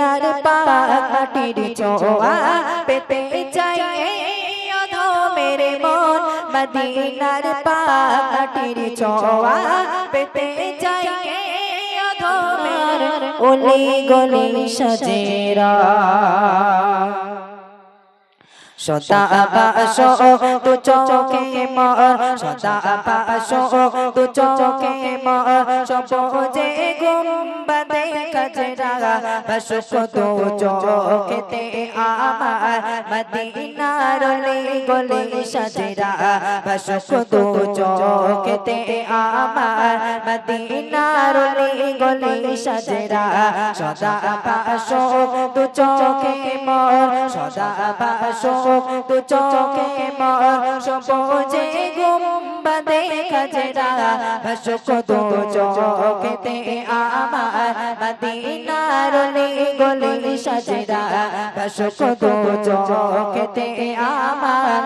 মদিনার পাটির চোয়া পেতে চাই অধো মেরে মন। মদিনার পাটির চোয়া পেতে চাই অধো মেরে ওলি গলি সজেরা। সদা বাসো তু চোখে মর। সদা বাসো তু চোখে মর। সবজে গুম্বদে কজরা। বসুক তু চোখেতে আমার। মদিনার গলে সজরা। বসুক তু চোখেতে আমার। মদিনার গলে সজরা। সদা বাসো তু চোখে মর। সদা বাসো তু চোখে মর, সবজে গুম্বদে কজরা বসুক তু চোখেতে আমার, মদিনার গলে সজরা। বসুক তু চোখেতে আমার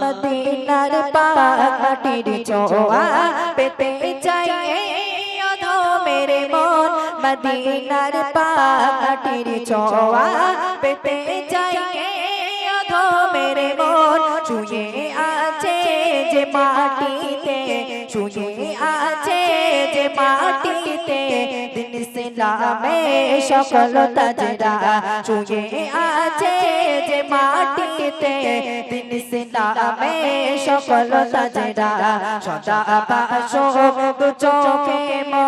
মদিনার পাটির ছোঁয়া পেতে চাই মেরে মন। মদিনার পাটির ছোঁয়া পেতে চাই অধো মেরে মন। ছুঁয়ে আছে যে মাটিতে ছুঁয়ে আছে যে মাটিতে দিন সিলামে সকল তাজরা। ছুঁয়ে আছে যে মাটিতে দিন সিলামে সকল তাজরা। সদা বাসো চোখে মোর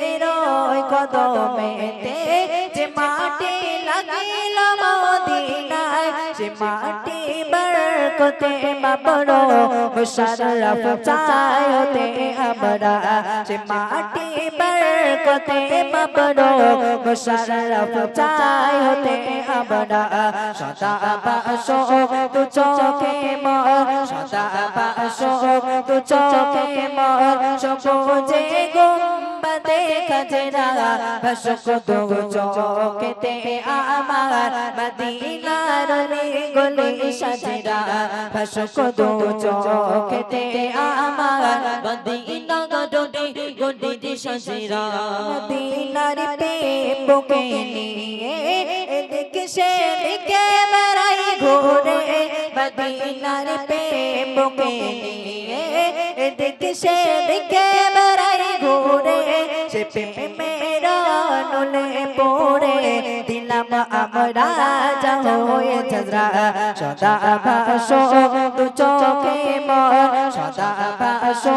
হাজিদের কদমেতে যে মাটি লাগিল মদিনায় সে মাটি বরকতে বাবড় মুশারফ চায়তে আমরা সে মাটি বরকতে বাবড় মুশারফ চায়তে আমরা, সদা বাসো তু চোখে মর সদা বাসো তু চোখে মর সবুজে গুম্বদে খজরা বসক তু চোখেতে আমার মদিনার গলি সজরা। বসক চোখেতে আমার মদিনা গলি সজরা। মদিনার বুকে নিয়ে এদিকে সেদিকে বেড়াই ঘুরে। মদিনার বুকে নিয়ে এদিকে বেড়াই ঘুরে সে প্রেমেরা নলে পড়ে। দিলাম আমরা যা হয়ে ঝগড়া সদা ভাসো তু চোখে মর সদা ভাসো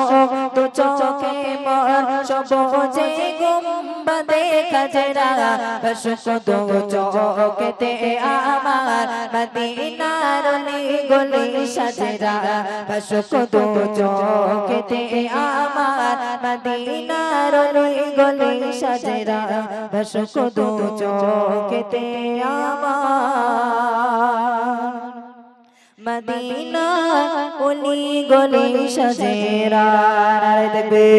তু চোখে মর সবজে গুম্বদে কজরা বসুক তু চোখেতে আমার মদিনার গলি সজরা। বসুক তু চোখেতে আমার মদিনার গলি সাজেরা বসুক দু চোখেতে আমার। মদিনা ওলি গলে সাজেরা দেখবে।